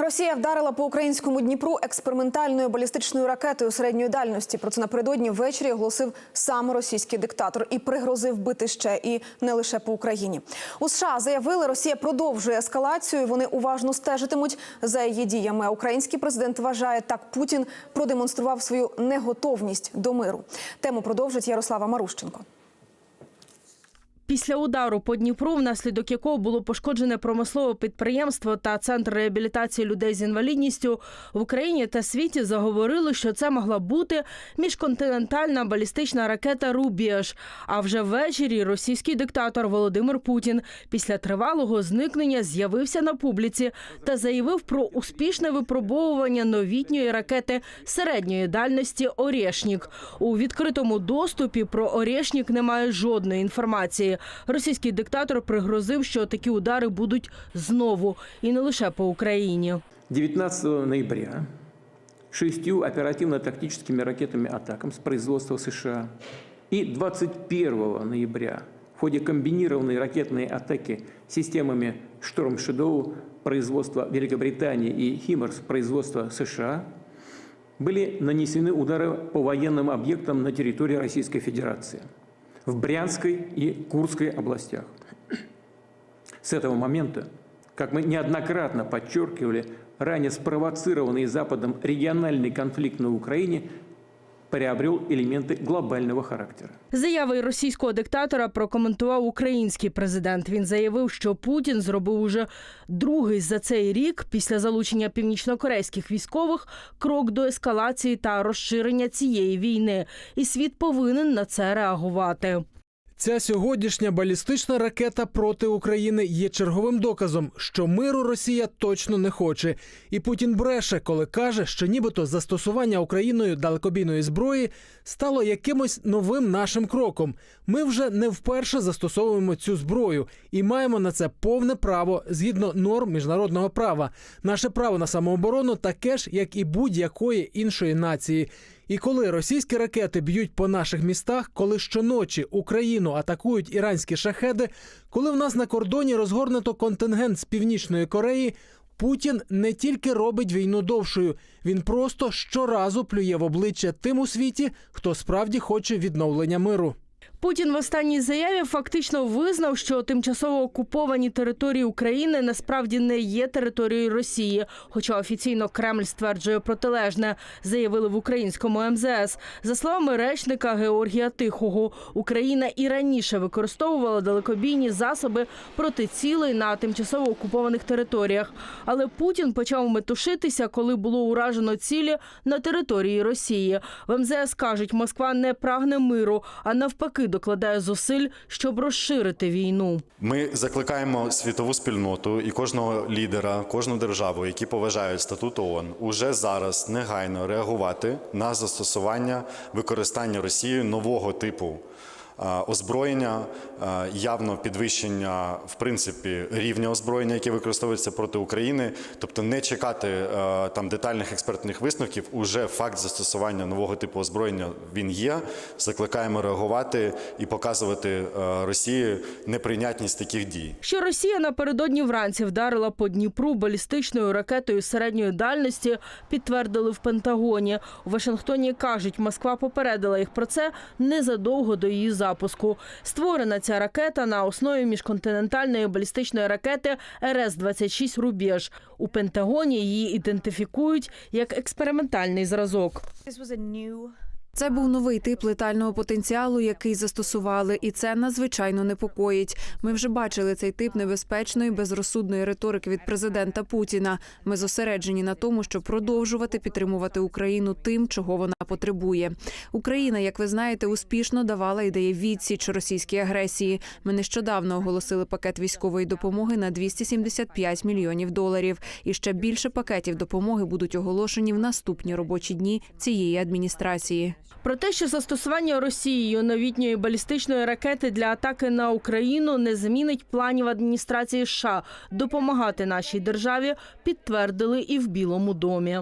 Росія вдарила по українському Дніпру експериментальною балістичною ракетою середньої дальності. Про це напередодні ввечері оголосив сам російський диктатор і пригрозив бити ще і не лише по Україні. У США заявили, Росія продовжує ескалацію. Вони уважно стежитимуть за її діями. Український президент вважає, так Путін продемонстрував свою неготовність до миру. Тему продовжить Ярослава Марущенко. Після удару по Дніпру, внаслідок якого було пошкоджене промислове підприємство та центр реабілітації людей з інвалідністю в Україні та світі заговорили, що це могла бути міжконтинентальна балістична ракета Рубіж. А вже ввечері російський диктатор Володимир Путін після тривалого зникнення з'явився на публіці та заявив про успішне випробовування новітньої ракети середньої дальності Орєшнік. У відкритому доступі про Орєшнік немає жодної інформації. Російський диктатор пригрозив, що такі удари будуть знову і не лише по Україні. 19 ноября шестью оперативно-тактическими ракетами «Атакам» с производства США и 21 ноября в ходе комбинированной ракетной атаки системами «Шторм Шедоу» производства Великобритании и «Химмерс» производства США были нанесены удары по военным объектам на территории Российской Федерации в Брянской и Курской областях. С этого момента, как мы неоднократно подчеркивали, ранее спровоцированный Западом региональный конфликт на Украине приобрел элементы глобального характера. Заяви російського диктатора прокоментував український президент. Він заявив, що Путін зробив уже другий за цей рік після залучення північнокорейських військових крок до ескалації та розширення цієї війни, і світ повинен на це реагувати. Ця сьогоднішня балістична ракета проти України є черговим доказом, що миру Росія точно не хоче. І Путін бреше, коли каже, що нібито застосування Україною далекобійної зброї стало якимось новим нашим кроком. Ми вже не вперше застосовуємо цю зброю і маємо на це повне право згідно норм міжнародного права. Наше право на самооборону таке ж, як і будь-якої іншої нації. І коли російські ракети б'ють по наших містах, коли щоночі Україну атакують іранські шахеди, коли в нас на кордоні розгорнуто контингент з північної Кореї, Путін не тільки робить війну довшою, він просто щоразу плює в обличчя тим у світі, хто справді хоче відновлення миру. Путін в останній заяві фактично визнав, що тимчасово окуповані території України насправді не є територією Росії. Хоча офіційно Кремль стверджує протилежне, заявили в українському МЗС. За словами речника Георгія Тихого, Україна і раніше використовувала далекобійні засоби проти цілей на тимчасово окупованих територіях. Але Путін почав метушитися, коли було уражено цілі на території Росії. В МЗС кажуть, Москва не прагне миру, а навпаки докладає зусиль, щоб розширити війну. Ми закликаємо світову спільноту і кожного лідера, кожну державу, які поважають статут ООН, уже зараз негайно реагувати на застосування використання Росією нового типу. Озброєння, явно підвищення в принципі рівня озброєння, яке використовується проти України, тобто не чекати там детальних експертних висновків. Уже факт застосування нового типу озброєння він є. Закликаємо реагувати і показувати а, Росії неприйнятність таких дій. Що Росія напередодні вранці вдарила по Дніпру балістичною ракетою середньої дальності, підтвердили в Пентагоні. У Вашингтоні кажуть, Москва попередила їх про це незадовго до її запуску. Створена ця ракета на основі міжконтинентальної балістичної ракети РС-26 «Рубіж». У Пентагоні її ідентифікують як експериментальний зразок. Це був новий тип летального потенціалу, який застосували, і це надзвичайно непокоїть. Ми вже бачили цей тип небезпечної безрозсудної риторики від президента Путіна. Ми зосереджені на тому, щоб продовжувати підтримувати Україну тим, чого вона потребує. Україна, як ви знаєте, успішно давала і дає відсіч російській агресії. Ми нещодавно оголосили пакет військової допомоги на 275 мільйонів доларів. І ще більше пакетів допомоги будуть оголошені в наступні робочі дні цієї адміністрації. Про те, що застосування Росією новітньої балістичної ракети для атаки на Україну не змінить планів адміністрації США допомагати нашій державі, підтвердили і в Білому домі.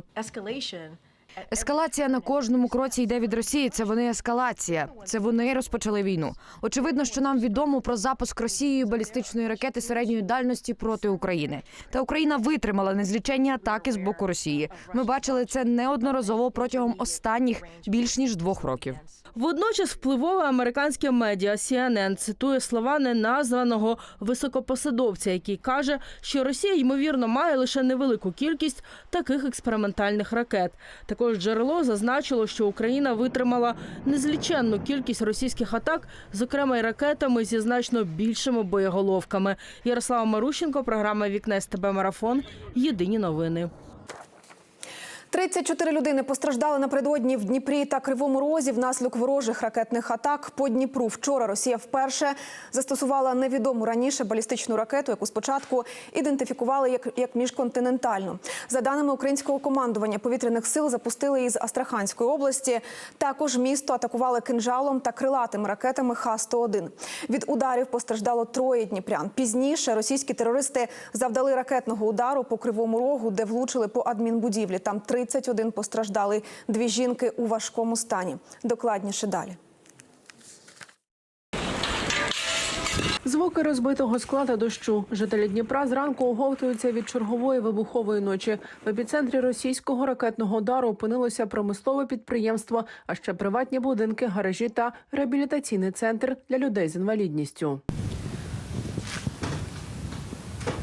Ескалація на кожному кроці йде від Росії. Це вони ескалація. Це вони розпочали війну. Очевидно, що нам відомо про запуск Росією балістичної ракети середньої дальності проти України. Та Україна витримала незліченні атаки з боку Росії. Ми бачили це неодноразово протягом останніх більш ніж двох років. Водночас впливове американське медіа CNN цитує слова неназваного високопосадовця, який каже, що Росія ймовірно має лише невелику кількість таких експериментальних ракет. Також джерело зазначило, що Україна витримала незліченну кількість російських атак, зокрема й ракетами зі значно більшими боєголовками. Ярослава Марущенко, програма Вікне СТБ Марафон. Єдині новини. 34 людини постраждали напередодні в Дніпрі та Кривому Розі внаслідок ворожих ракетних атак по Дніпру. Вчора Росія вперше застосувала невідому раніше балістичну ракету, яку спочатку ідентифікували як, як міжконтинентальну. За даними українського командування повітряних сил, запустили із Астраханської області. Також місто атакували кинжалом та крилатими ракетами Х-101. Від ударів постраждало троє дніпрян. Пізніше російські терористи завдали ракетного удару по Кривому Рогу, де влучили по адмінбудівлі. Там 31 постраждали. Дві жінки у важкому стані. Докладніше далі. Звуки розбитого скла та дощу. Жителі Дніпра зранку оговтуються від чергової вибухової ночі. В епіцентрі російського ракетного удару опинилося промислове підприємство, а ще приватні будинки, гаражі та реабілітаційний центр для людей з інвалідністю.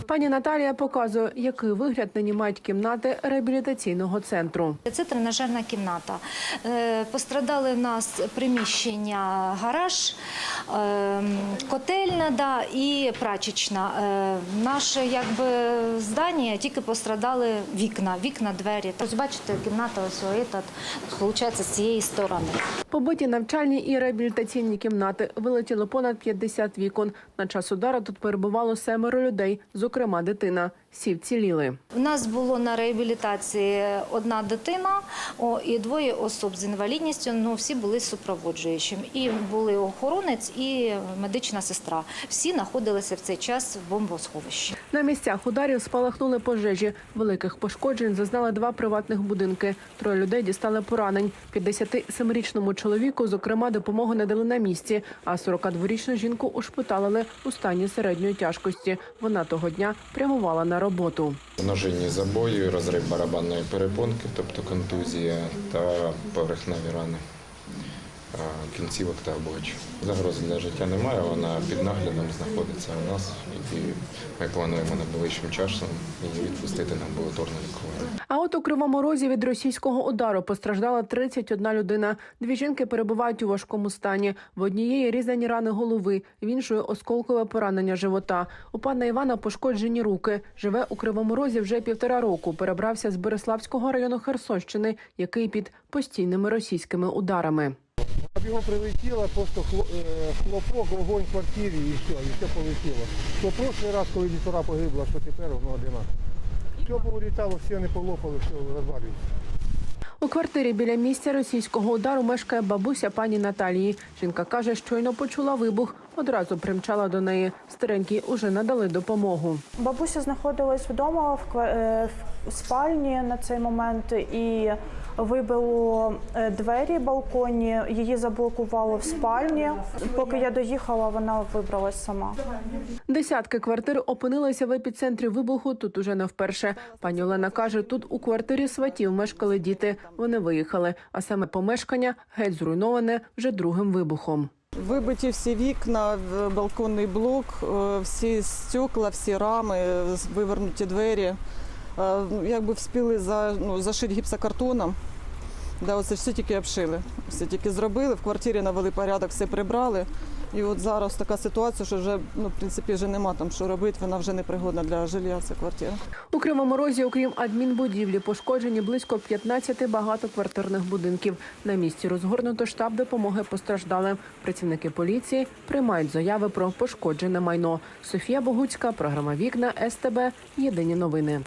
Пані Наталія показує, який вигляд нині мають кімнати реабілітаційного центру. Це тренажерна кімната. Е, Пострадали в нас приміщення гараж, е, котельна да, і прачечна. Е, Наше якби, здання тільки пострадали вікна, вікна, двері. Ось бачите, кімната ось виходить, з цієї сторони. Побиті навчальні і реабілітаційні кімнати вилетіло понад 50 вікон. На час удару тут перебувало семеро людей, зокрема дитина. Всі вціліли. У нас було на реабілітації одна дитина і двоє осіб з інвалідністю. Ну всі були супроводжуючим. І були охоронець і медична сестра. Всі знаходилися в цей час в бомбосховищі. На місцях ударів спалахнули пожежі. Великих пошкоджень зазнали два приватних будинки. Троє людей дістали поранень. 57-річному чоловіку, зокрема, допомоги не дали на місці, а 42-річну жінку ушпиталили у стані середньої тяжкості. Вона того дня прямувала на роботу. Множинні забої, розрив барабанної перепонки, тобто контузія та поверхневі рани кінцівок та обличчя. Загрози для життя немає, вона під наглядом знаходиться у нас і ми плануємо найближчим часом її відпустити на амбулаторне лікування. А от у Кривому Розі від російського удару постраждала 31 людина. Дві жінки перебувають у важкому стані. В однієї різані рани голови, в іншої осколкове поранення живота. У пана Івана пошкоджені руки. Живе у Кривому Розі вже півтора року. Перебрався з Береславського району Херсонщини, який під постійними російськими ударами. Об його прилетіло, просто хло- е, хлопок, вогонь в квартирі і все, і все полетіло. Що прошлий раз, коли дітвора погибла, що тепер воно одинаково. Все повилітало, все не полопало, все розвалюється. У квартирі біля місця російського удару мешкає бабуся пані Наталії. Жінка каже, щойно почула вибух, одразу примчала до неї. Старенькій уже надали допомогу. Бабуся знаходилась вдома в ква- е, в спальні на цей момент і вибило е, двері балконі. Її заблокувало в спальні. Поки я доїхала, вона вибралась сама. Десятки квартир опинилися в епіцентрі вибуху. Тут уже не вперше. Пані Олена каже, тут у квартирі сватів мешкали діти. Вони виїхали, а саме помешкання геть зруйноване вже другим вибухом. Вибиті всі вікна, балконний блок, е, всі стекла, всі рами, вивернуті двері. Якби вспіли за, ну, зашити гіпсокартоном. Да, оце все тільки обшили. Все тільки зробили, в квартирі навели порядок, все прибрали. І от зараз така ситуація, що вже ну, в принципі вже нема там що робити, вона вже не пригодна для жилья, ця квартира. У Кривому Розі, окрім адмінбудівлі, пошкоджені близько 15 багатоквартирних будинків. На місці розгорнуто штаб допомоги постраждалим. Працівники поліції приймають заяви про пошкоджене майно. Софія Богуцька, програма Вікна СТБ. Єдині новини.